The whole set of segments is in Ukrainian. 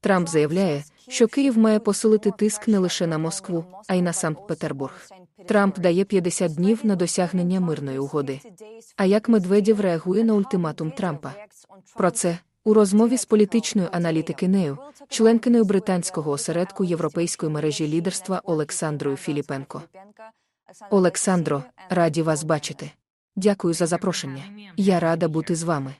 Трамп заявляє, що Київ має посилити тиск не лише на Москву, а й на Санкт-Петербург. Трамп дає 50 днів на досягнення мирної угоди. А як Медведєв реагує на ультиматум Трампа? Про це у розмові з політичною аналітикинею, членкиною британського осередку Європейської мережі лідерства Олександрою Філіпенко. Олександро, раді вас бачити. Дякую за запрошення. Я рада бути з вами.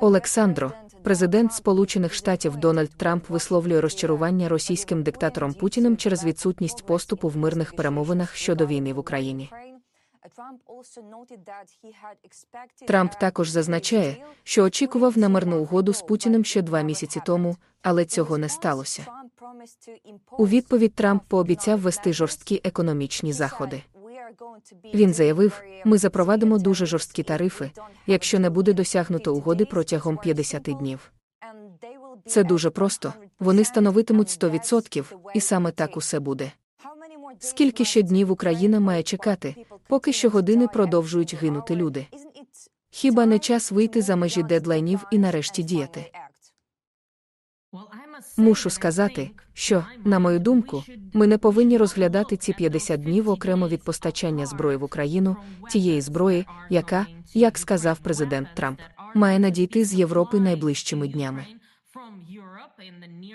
Олександро, президент Сполучених Штатів Дональд Трамп висловлює розчарування російським диктатором Путіним через відсутність поступу в мирних перемовинах щодо війни в Україні. Трамп також зазначає, що очікував на мирну угоду з Путіним ще два місяці тому, але цього не сталося. У відповідь Трамп пообіцяв вести жорсткі економічні заходи. Він заявив, ми запровадимо дуже жорсткі тарифи, якщо не буде досягнуто угоди протягом 50 днів. Це дуже просто. Вони становитимуть 100%, і саме так усе буде. Скільки ще днів Україна має чекати, поки щогодини продовжують гинути люди? Хіба не час вийти за межі дедлайнів і нарешті діяти? Мушу сказати, що, на мою думку, ми не повинні розглядати ці 50 днів окремо від постачання зброї в Україну, тієї зброї, яка, як сказав президент Трамп, має надійти з Європи найближчими днями.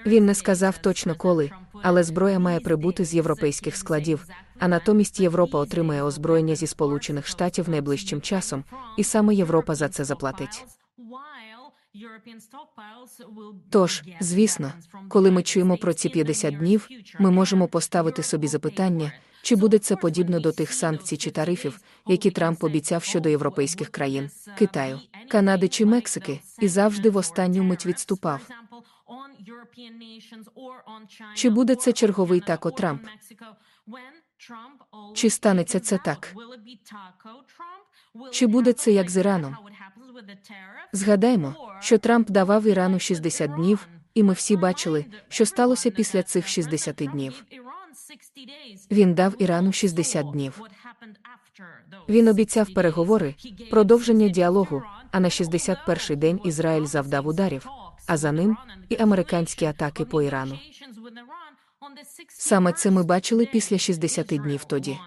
Він не сказав точно коли, але зброя має прибути з європейських складів, а натомість Європа отримає озброєння зі Сполучених Штатів найближчим часом, і саме Європа за це заплатить. Тож, звісно, коли ми чуємо про ці 50 днів, ми можемо поставити собі запитання, чи буде це подібно до тих санкцій чи тарифів, які Трамп обіцяв щодо європейських країн, Китаю, Канади чи Мексики, і завжди в останню мить відступав. Чи буде це черговий тако Трамп? Чи станеться це так? Чи буде це як з Іраном? Згадаймо, що Трамп давав Ірану 60 днів, і ми всі бачили, що сталося після цих 60 днів. Він дав Ірану 60 днів. Він обіцяв переговори, продовження діалогу, а на 61-й день Ізраїль завдав ударів, а за ним і американські атаки по Ірану. Саме це ми бачили після 60 днів тоді.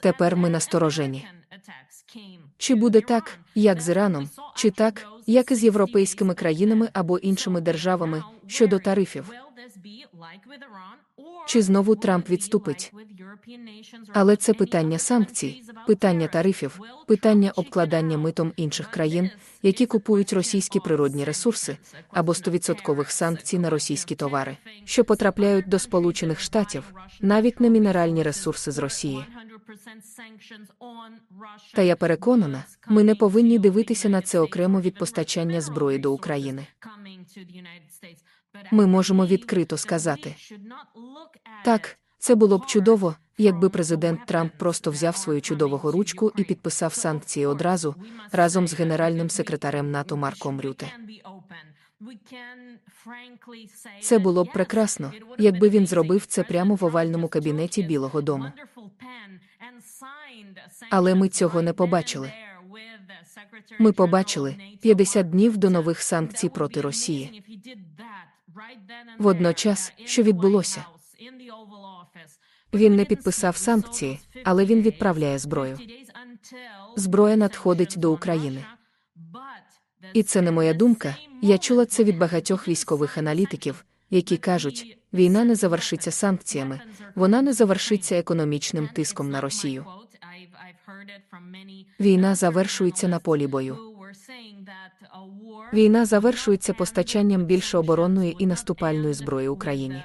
Тепер ми насторожені. Чи буде так, як з Іраном, чи так, як і з європейськими країнами або іншими державами щодо тарифів? Чи знову Трамп відступить? Але це питання санкцій, питання тарифів, питання обкладання митом інших країн, які купують російські природні ресурси, або стовідсоткових санкцій на російські товари, що потрапляють до Сполучених Штатів, навіть на мінеральні ресурси з Росії. Та я переконана, ми не повинні дивитися на це окремо від постачання зброї до України. Ми можемо відкрито сказати так, це було б чудово, якби президент Трамп просто взяв свою чудового ручку і підписав санкції одразу разом з генеральним секретарем НАТО Марком Рюте. Це було б прекрасно, якби він зробив це прямо в овальному кабінеті Білого Дому. Але ми цього не побачили. Ми побачили 50 днів до нових санкцій проти Росії. Водночас, що відбулося? Він не підписав санкції, але він відправляє зброю. Зброя надходить до України. І це не моя думка. Я чула це від багатьох військових аналітиків, які кажуть, війна не завершиться санкціями, вона не завершиться економічним тиском на Росію. Війна завершується на полі бою. Війна завершується постачанням більше оборонної і наступальної зброї Україні.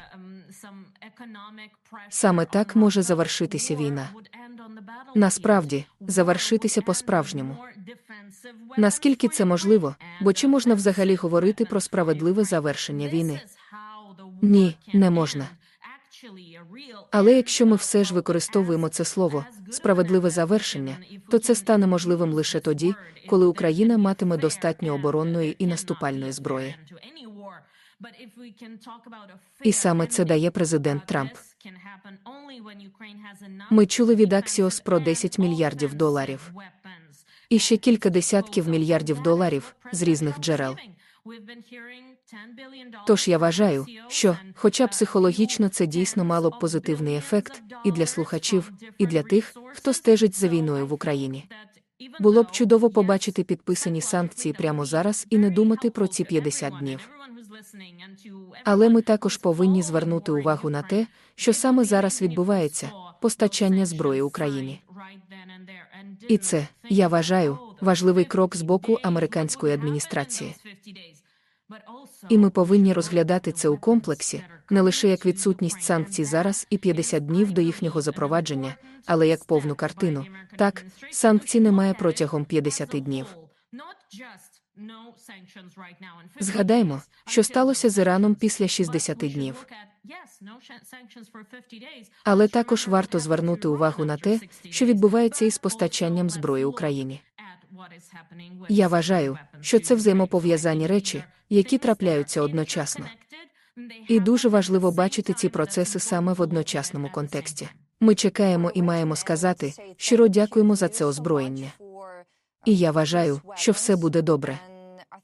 Саме так може завершитися війна. Насправді, завершитися по-справжньому. Наскільки це можливо, бо чи можна взагалі говорити про справедливе завершення війни? Ні, не можна. Але якщо ми все ж використовуємо це слово справедливе завершення, то це стане можливим лише тоді, коли Україна матиме достатньо оборонної і наступальної зброї. І саме це дає президент Трамп. Ми чули від Axios про 10 мільярдів доларів. І ще кілька десятків мільярдів доларів з різних джерел. Тож я вважаю, що, хоча психологічно це дійсно мало б позитивний ефект і для слухачів, і для тих, хто стежить за війною в Україні. Було б чудово побачити підписані санкції прямо зараз і не думати про ці 50 днів. Але ми також повинні звернути увагу на те, що саме зараз відбувається постачання зброї Україні. І це, я вважаю, важливий крок з боку американської адміністрації. І ми повинні розглядати це у комплексі, не лише як відсутність санкцій зараз і 50 днів до їхнього запровадження, але як повну картину. Так, санкцій немає протягом 50 днів. Згадаймо, що сталося з Іраном після 60 днів. Але також варто звернути увагу на те, що відбувається із постачанням зброї Україні. Я вважаю, що це взаємопов'язані речі, які трапляються одночасно. І дуже важливо бачити ці процеси саме в одночасному контексті. Ми чекаємо і маємо сказати, щиро дякуємо за це озброєння. І я вважаю, що все буде добре.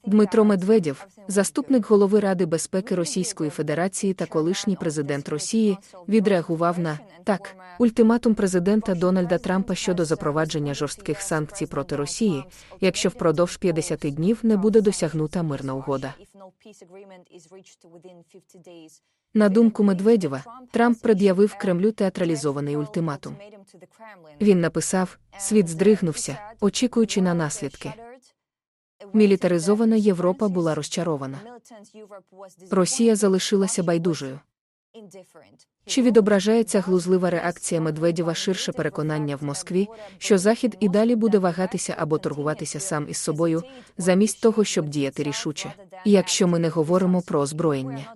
Дмитро Медведєв, заступник голови Ради безпеки Російської Федерації та колишній президент Росії, відреагував на так ультиматум президента Дональда Трампа щодо запровадження жорстких санкцій проти Росії, якщо впродовж 50 днів не буде досягнута мирна угода. На думку Медведєва, Трамп пред'явив Кремлю театралізований ультиматум. Він написав: світ здригнувся, очікуючи на наслідки. Мілітаризована Європа була розчарована. Росія залишилася байдужою. Чи відображається глузлива реакція Медведєва ширше переконання в Москві, що Захід і далі буде вагатися або торгуватися сам із собою, замість того, щоб діяти рішуче, якщо ми не говоримо про озброєння?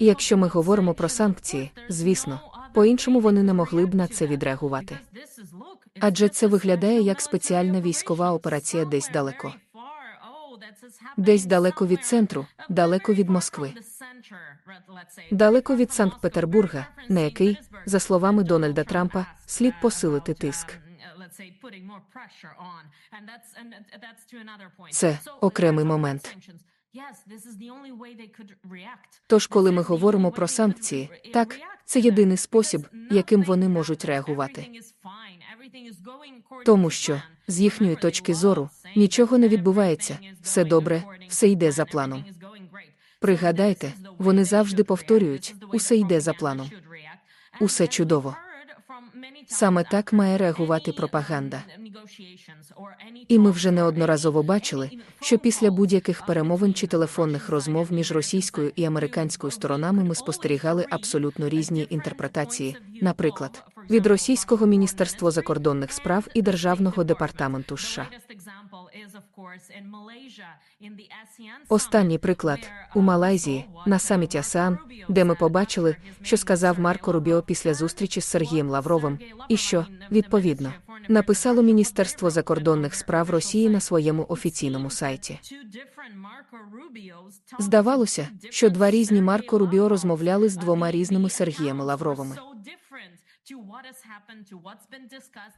Якщо ми говоримо про санкції, звісно, по-іншому вони не могли б на це відреагувати. Адже це виглядає як спеціальна військова операція десь далеко. Десь далеко від центру, далеко від Москви. Далеко від Санкт-Петербурга, на який, за словами Дональда Трампа, слід посилити тиск. Це окремий момент. Тож, коли ми говоримо про санкції, так, це єдиний спосіб, яким вони можуть реагувати. Тому що, з їхньої точки зору, нічого не відбувається, все добре, все йде за планом. Пригадайте, вони завжди повторюють, усе йде за планом. Усе чудово. Саме так має реагувати пропаганда. І ми вже неодноразово бачили, що після будь-яких перемовин чи телефонних розмов між російською і американською сторонами ми спостерігали абсолютно різні інтерпретації, наприклад, від російського міністерства закордонних справ і державного департаменту США. Останній приклад. у Малайзії на саміті АСЕАН, де ми побачили, що сказав Марко Рубіо після зустрічі з Сергієм Лавровим, і що, відповідно, написало Міністерство закордонних справ Росії на своєму офіційному сайті. Здавалося, що два різні Марко Рубіо розмовляли з двома різними Сергіями Лавровими.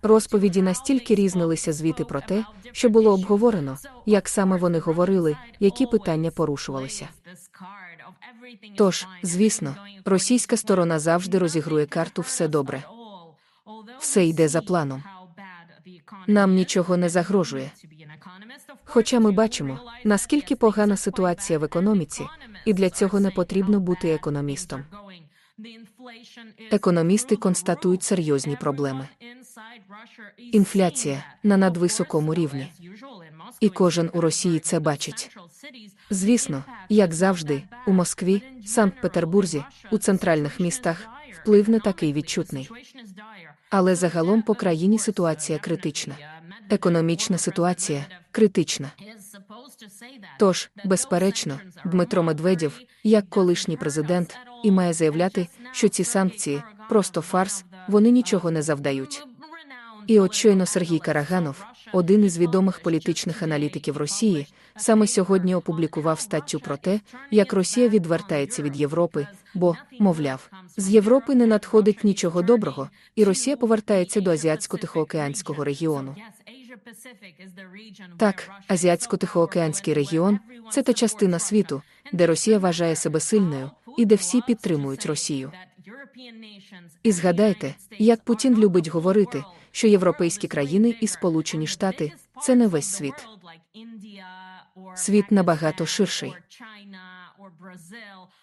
Розповіді настільки різнилися звіти про те, що було обговорено, як саме вони говорили, які питання порушувалися. Тож, звісно, російська сторона завжди розігрує карту все добре. Все йде за планом. Нам нічого не загрожує. Хоча ми бачимо, наскільки погана ситуація в економіці, і для цього не потрібно бути економістом. Економісти констатують серйозні проблеми. Інфляція на надвисокому рівні. І кожен у Росії це бачить. Звісно, як завжди, у Москві, Санкт-Петербурзі, у центральних містах вплив не такий відчутний. Але загалом по країні ситуація критична. Економічна ситуація критична. Тож, безперечно, Дмитро Медведєв, як колишній президент, і має заявляти, що ці санкції просто фарс, вони нічого не завдають. І от щойно Сергій Караганов, один із відомих політичних аналітиків Росії, саме сьогодні опублікував статтю про те, як Росія відвертається від Європи, бо, мовляв, з Європи не надходить нічого доброго, і Росія повертається до азіатсько-тихоокеанського регіону. Так, Азіатсько-Тихоокеанський регіон це та частина світу, де Росія вважає себе сильною і де всі підтримують Росію. І згадайте, як Путін любить говорити, що європейські країни і Сполучені Штати це не весь світ. Світ набагато ширший.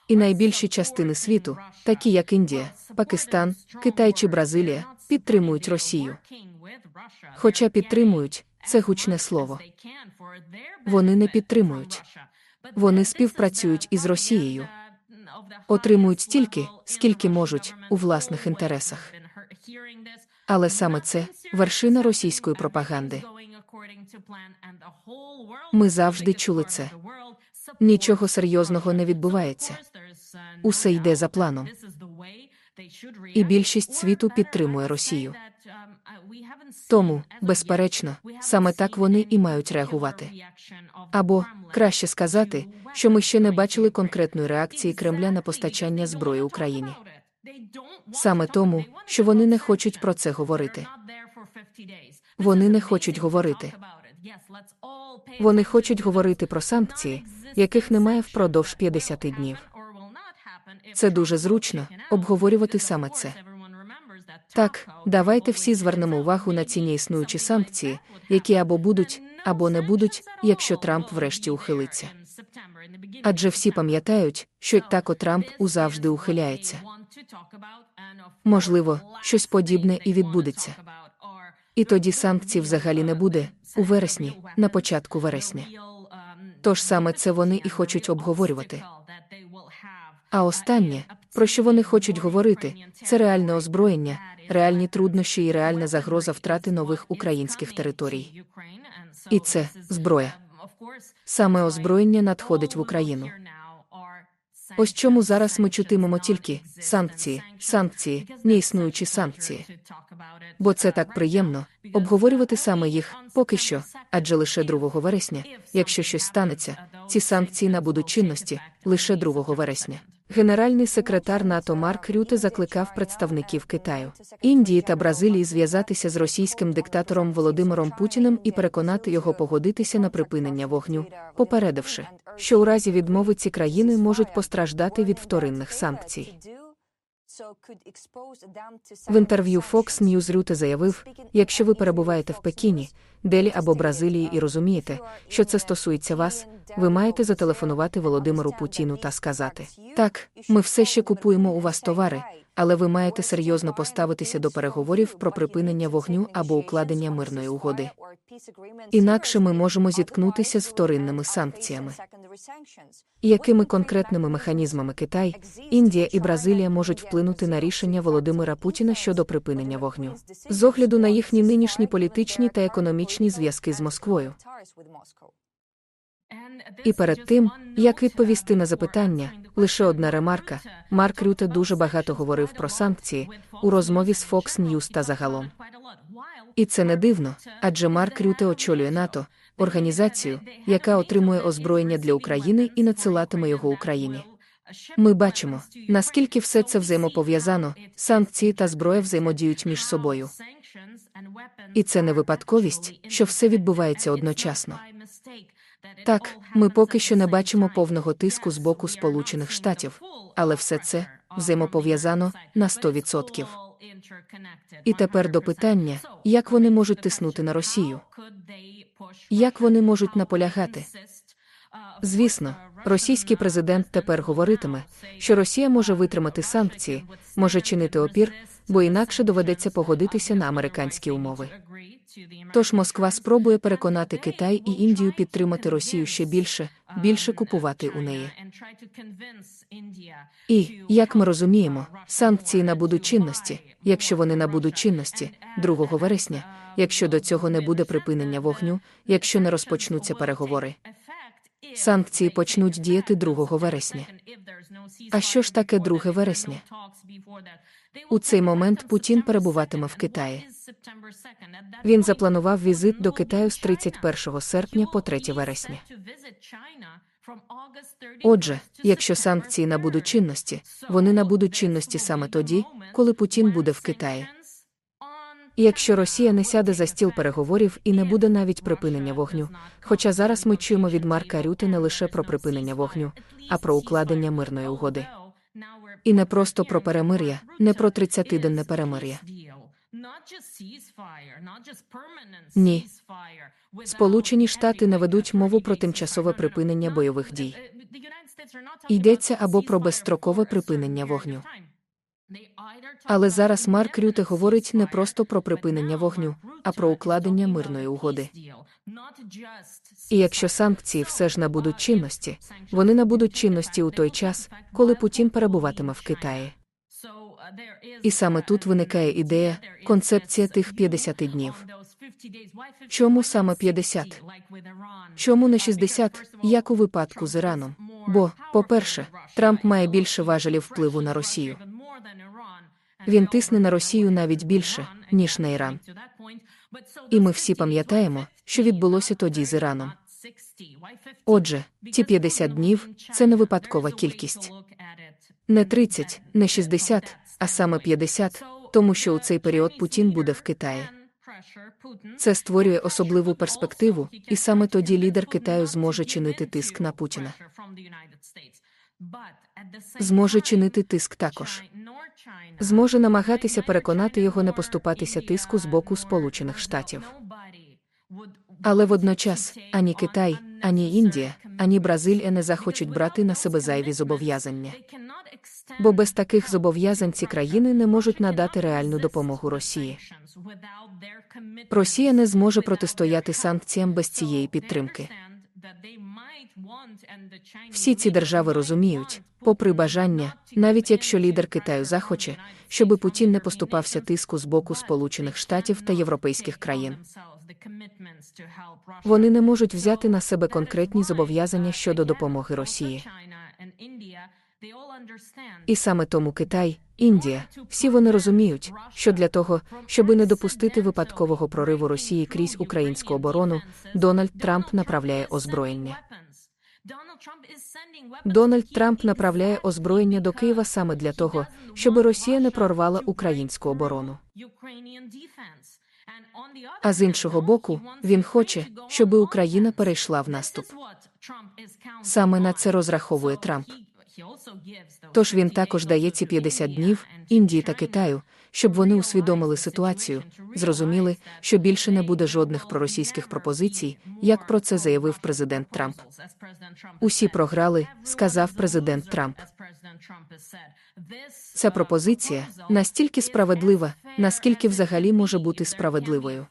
І найбільші частини світу, такі як Індія, Пакистан, Китай чи Бразилія, підтримують Росію. Хоча підтримують це гучне слово. Вони не підтримують. Вони співпрацюють із Росією, отримують стільки, скільки можуть у власних інтересах. Але саме це вершина російської пропаганди. Ми завжди чули це. Нічого серйозного не відбувається. Усе йде за планом. І більшість світу підтримує Росію. Тому, безперечно, саме так вони і мають реагувати. Або краще сказати, що ми ще не бачили конкретної реакції Кремля на постачання зброї Україні. Саме тому, що вони не хочуть про це говорити. Вони не хочуть говорити. Вони хочуть говорити про санкції, яких немає впродовж 50 днів. Це дуже зручно обговорювати саме це. Так, давайте всі звернемо увагу на ці неіснуючі санкції, які або будуть, або не будуть, якщо Трамп врешті ухилиться. Адже всі пам'ятають, що тако Трамп узавжди ухиляється. Можливо, щось подібне і відбудеться. І тоді санкцій взагалі не буде у вересні, на початку вересня. Тож саме це вони і хочуть обговорювати. А останнє, про що вони хочуть говорити, це реальне озброєння, реальні труднощі і реальна загроза втрати нових українських територій. І це зброя. Саме озброєння надходить в Україну. Ось чому зараз ми чутимемо тільки санкції, санкції, неіснуючі санкції. Бо це так приємно обговорювати саме їх поки що, адже лише 2 вересня, якщо щось станеться, ці санкції набудуть чинності лише 2 вересня. Генеральний секретар НАТО Марк Рюте закликав представників Китаю, Індії та Бразилії зв'язатися з російським диктатором Володимиром Путіним і переконати його погодитися на припинення вогню, попередивши, що у разі відмови ці країни можуть постраждати від вторинних санкцій. В інтерв'ю Fox News Рюте заявив: якщо ви перебуваєте в Пекіні, Делі або Бразилії і розумієте, що це стосується вас, ви маєте зателефонувати Володимиру Путіну та сказати: так, ми все ще купуємо у вас товари, але ви маєте серйозно поставитися до переговорів про припинення вогню або укладення мирної угоди. Інакше ми можемо зіткнутися з вторинними санкціями. Якими конкретними механізмами Китай, Індія і Бразилія можуть вплинути на рішення Володимира Путіна щодо припинення вогню з огляду на їхні нинішні політичні та економічні зв'язки з Москвою? І перед тим, як відповісти на запитання, лише одна ремарка: Марк Рюте дуже багато говорив про санкції у розмові з Fox News та загалом. І це не дивно, адже Марк Рюте очолює НАТО, організацію, яка отримує озброєння для України і надсилатиме його Україні. Ми бачимо, наскільки все це взаємопов'язано, санкції та зброя взаємодіють між собою. І це не випадковість, що все відбувається одночасно. Так, ми поки що не бачимо повного тиску з боку Сполучених Штатів, але все це взаємопов'язано на 100%. І тепер до питання, як вони можуть тиснути на Росію? Як вони можуть наполягати? Звісно, російський президент тепер говоритиме, що Росія може витримати санкції, може чинити опір, бо інакше доведеться погодитися на американські умови. Тож Москва спробує переконати Китай і Індію підтримати Росію ще більше, більше купувати у неї. І, як ми розуміємо, санкції набудуть чинності, якщо вони набудуть чинності 2 вересня, якщо до цього не буде припинення вогню, якщо не розпочнуться переговори. Санкції почнуть діяти 2 вересня. А що ж таке 2 вересня? У цей момент Путін перебуватиме в Китаї. Він запланував візит до Китаю з 31 серпня по 3 вересня. Отже, якщо санкції набудуть чинності, вони набудуть чинності саме тоді, коли Путін буде в Китаї. І якщо Росія не сяде за стіл переговорів і не буде навіть припинення вогню, хоча зараз ми чуємо від Марка Рюти не лише про припинення вогню, а про укладення мирної угоди. І не просто про перемир'я, не про 30-денне перемир'я. Ні. Сполучені Штати не ведуть мову про тимчасове припинення бойових дій. Йдеться або про безстрокове припинення вогню. Але зараз Марк Рюте говорить не просто про припинення вогню, а про укладення мирної угоди. І якщо санкції все ж набудуть чинності, вони набудуть чинності у той час, коли Путін перебуватиме в Китаї. І саме тут виникає ідея, концепція тих 50 днів. Чому саме 50? Чому не 60, як у випадку з Іраном? Бо, по-перше, Трамп має більше важелів впливу на Росію. Він тисне на Росію навіть більше, ніж на Іран. І ми всі пам'ятаємо, що відбулося тоді з Іраном. Отже, ті 50 днів це не випадкова кількість. Не 30, не 60, а саме 50, тому що у цей період Путін буде в Китаї. Це створює особливу перспективу, і саме тоді лідер Китаю зможе чинити тиск на Путіна. Зможе чинити тиск також. Зможе намагатися переконати його не поступатися тиску з боку Сполучених Штатів. Але водночас ані Китай, ані Індія, ані Бразилія не захочуть брати на себе зайві зобов'язання. Бо без таких зобов'язань ці країни не можуть надати реальну допомогу Росії. Росія не зможе протистояти санкціям без цієї підтримки. Всі ці держави розуміють, попри бажання, навіть якщо лідер Китаю захоче, щоби Путін не поступався тиску з боку Сполучених Штатів та європейських країн. Вони не можуть взяти на себе конкретні зобов'язання щодо допомоги Росії. І саме тому Китай, Індія, всі вони розуміють, що для того, щоби не допустити випадкового прориву Росії крізь українську оборону, Дональд Трамп направляє озброєння. Дональд Трамп направляє озброєння до Києва саме для того, щоб Росія не прорвала українську оборону. А з іншого боку, він хоче, щоб Україна перейшла в наступ. Саме на це розраховує Трамп. Тож він також дає ці 50 днів Індії та Китаю, щоб вони усвідомили ситуацію, зрозуміли, що більше не буде жодних проросійських пропозицій, як про це заявив президент Трамп. Усі програли, сказав президент Трамп. Ця пропозиція настільки справедлива, наскільки взагалі може бути справедливою.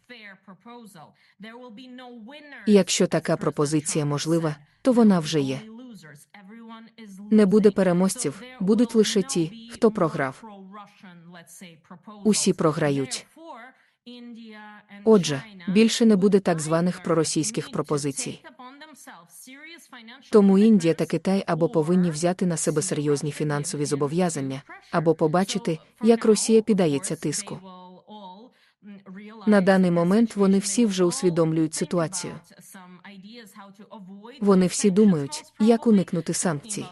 І якщо така пропозиція можлива, то вона вже є. Не буде переможців, будуть лише ті, хто програв. Усі програють. Отже, більше не буде так званих проросійських пропозицій. Тому Індія та Китай або повинні взяти на себе серйозні фінансові зобов'язання, або побачити, як Росія піддається тиску. На даний момент вони всі вже усвідомлюють ситуацію. Вони всі думають, як уникнути санкцій.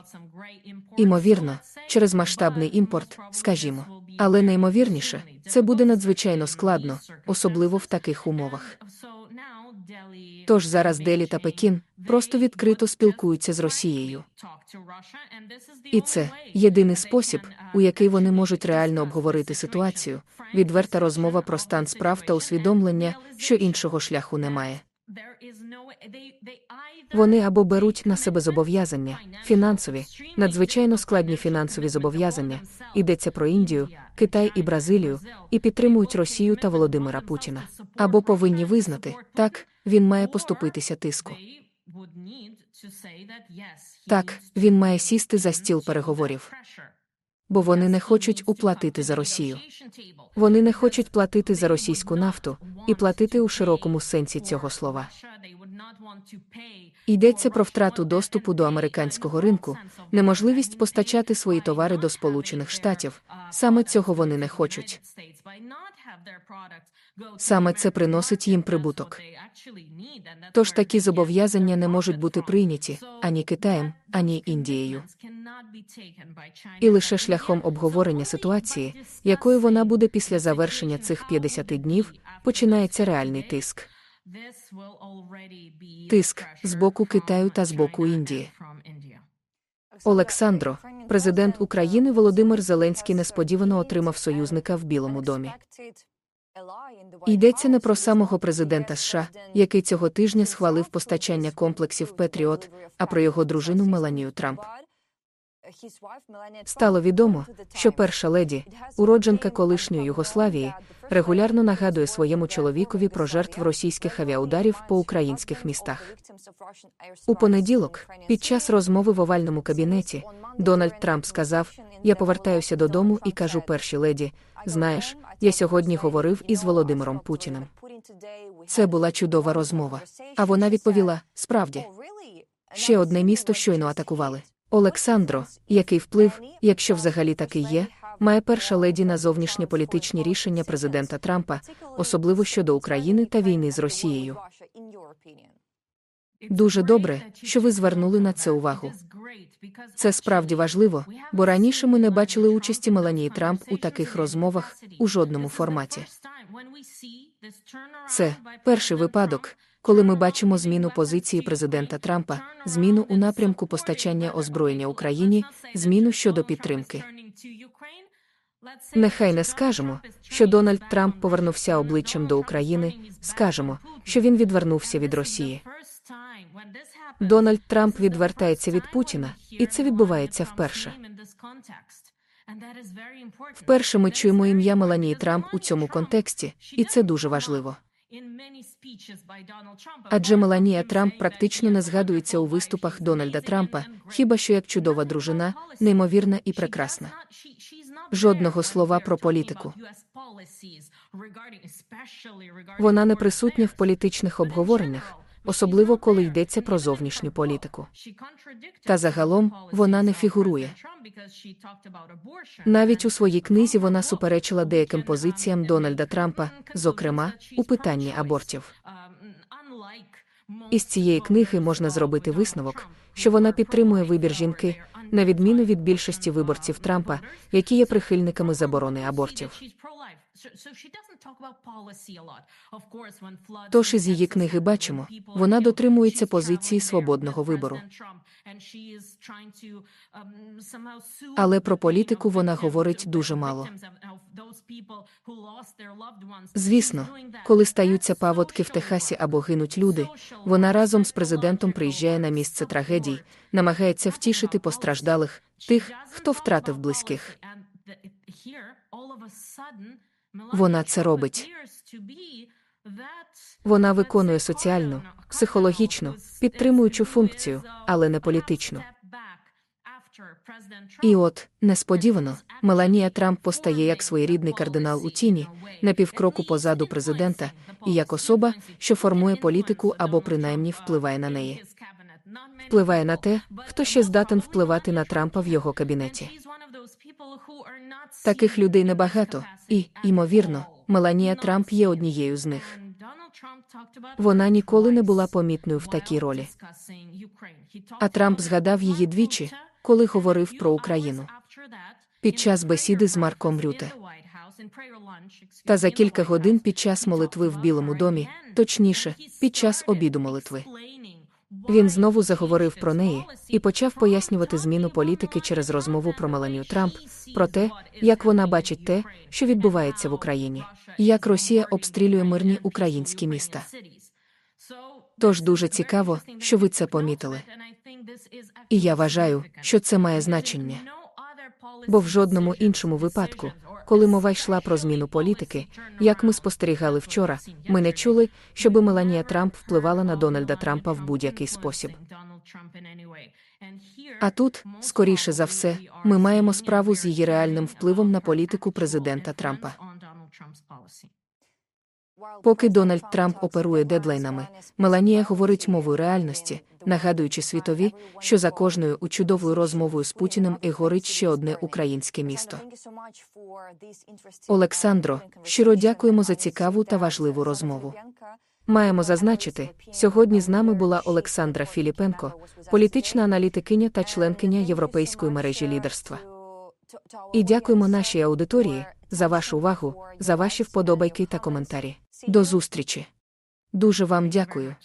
Імовірно, через масштабний імпорт, скажімо. Але найімовірніше, це буде надзвичайно складно, особливо в таких умовах. Тож зараз Делі та Пекін просто відкрито спілкуються з Росією. І це єдиний спосіб, у який вони можуть реально обговорити ситуацію, відверта розмова про стан справ та усвідомлення, що іншого шляху немає. Вони або беруть на себе зобов'язання, фінансові, надзвичайно складні фінансові зобов'язання, йдеться про Індію, Китай і Бразилію, і підтримують Росію та Володимира Путіна. Або повинні визнати, так, він має поступитися тиску. Так, він має сісти за стіл переговорів. Бо вони не хочуть уплатити за Росію. Вони не хочуть платити за російську нафту і платити у широкому сенсі цього слова. Йдеться про втрату доступу до американського ринку, неможливість постачати свої товари до Сполучених Штатів. Саме цього вони не хочуть. Саме це приносить їм прибуток. Тож такі зобов'язання не можуть бути прийняті ані Китаєм, ані Індією. І лише шляхом обговорення ситуації, якою вона буде після завершення цих 50 днів, починається реальний тиск. Тиск з боку Китаю та з боку Індії. Олександро, президент України Володимир Зеленський несподівано отримав союзника в Білому домі. Йдеться не про самого президента США, який цього тижня схвалив постачання комплексів Петріот, а про його дружину Меланію Трамп. Стало відомо, що перша леді, уродженка колишньої Югославії, регулярно нагадує своєму чоловікові про жертв російських авіаударів по українських містах. У понеділок, під час розмови в овальному кабінеті, Дональд Трамп сказав: Я повертаюся додому і кажу першій леді: знаєш, я сьогодні говорив із Володимиром Путіним. Це була чудова розмова. А вона відповіла: справді, ще одне місто щойно атакували. Олександро, який вплив, якщо взагалі такий є, має перша леді на зовнішньополітичні рішення президента Трампа, особливо щодо України та війни з Росією. Дуже добре, що ви звернули на це увагу. Це справді важливо, бо раніше ми не бачили участі Меланії Трамп у таких розмовах у жодному форматі. Це перший випадок, коли ми бачимо зміну позиції президента Трампа, зміну у напрямку постачання озброєння Україні, зміну щодо підтримки. Нехай не скажемо, що Дональд Трамп повернувся обличчям до України. Скажемо, що він відвернувся від Росії. Дональд Трамп відвертається від Путіна, і це відбувається вперше. Вперше ми чуємо ім'я Меланії Трамп у цьому контексті, і це дуже важливо. Адже Меланія Трамп практично не згадується у виступах Дональда Трампа, хіба що як чудова дружина, неймовірна і прекрасна. Жодного слова про політику. Вона не присутня в політичних обговореннях, особливо коли йдеться про зовнішню політику. Та загалом вона не фігурує. Навіть у своїй книзі вона суперечила деяким позиціям Дональда Трампа, зокрема у питанні абортів. Із цієї книги можна зробити висновок, що вона підтримує вибір жінки, на відміну від більшості виборців Трампа, які є прихильниками заборони абортів. Тож із її книги бачимо, вона дотримується позиції свободного вибору. Але про політику вона говорить дуже мало. Звісно, коли стаються паводки в Техасі або гинуть люди, вона разом з президентом приїжджає на місце трагедій, намагається втішити постраждалих, тих, хто втратив близьких. Вона це робить. Вона виконує соціальну, психологічну, підтримуючу функцію, але не політичну. І от, несподівано, Меланія Трамп постає як своєрідний кардинал у тіні, на півкроку позаду президента, і як особа, що формує політику або принаймні впливає на неї. Впливає на те, хто ще здатен впливати на Трампа в його кабінеті. Таких людей небагато, і, ймовірно, Меланія Трамп є однією з них. Вона ніколи не була помітною в такій ролі. А Трамп згадав її двічі, коли говорив про Україну. Під час бесіди з Марком Рюте. Та за кілька годин під час молитви в Білому домі, точніше, під час обіду молитви. Він знову заговорив про неї і почав пояснювати зміну політики через розмову про Меланію Трамп, про те, як вона бачить те, що відбувається в Україні, як Росія обстрілює мирні українські міста. Тож дуже цікаво, що ви це помітили. І я вважаю, що це має значення. Бо в жодному іншому випадку, коли мова йшла про зміну політики, як ми спостерігали вчора, ми не чули, щоби Меланія Трамп впливала на Дональда Трампа в будь-який спосіб. А тут, скоріше за все, ми маємо справу з її реальним впливом на політику президента Трампа. Поки Дональд Трамп оперує дедлайнами, Меланія говорить мовою реальності, нагадуючи світові, що за кожною учудовою розмовою з Путіним і горить ще одне українське місто. Олександро, щиро дякуємо за цікаву та важливу розмову. Маємо зазначити, сьогодні з нами була Олександра Філіпенко, політична аналітикиня та членкиня Європейської мережі лідерства. І дякуємо нашій аудиторії за вашу увагу, за ваші вподобайки та коментарі. До зустрічі. Дуже вам дякую.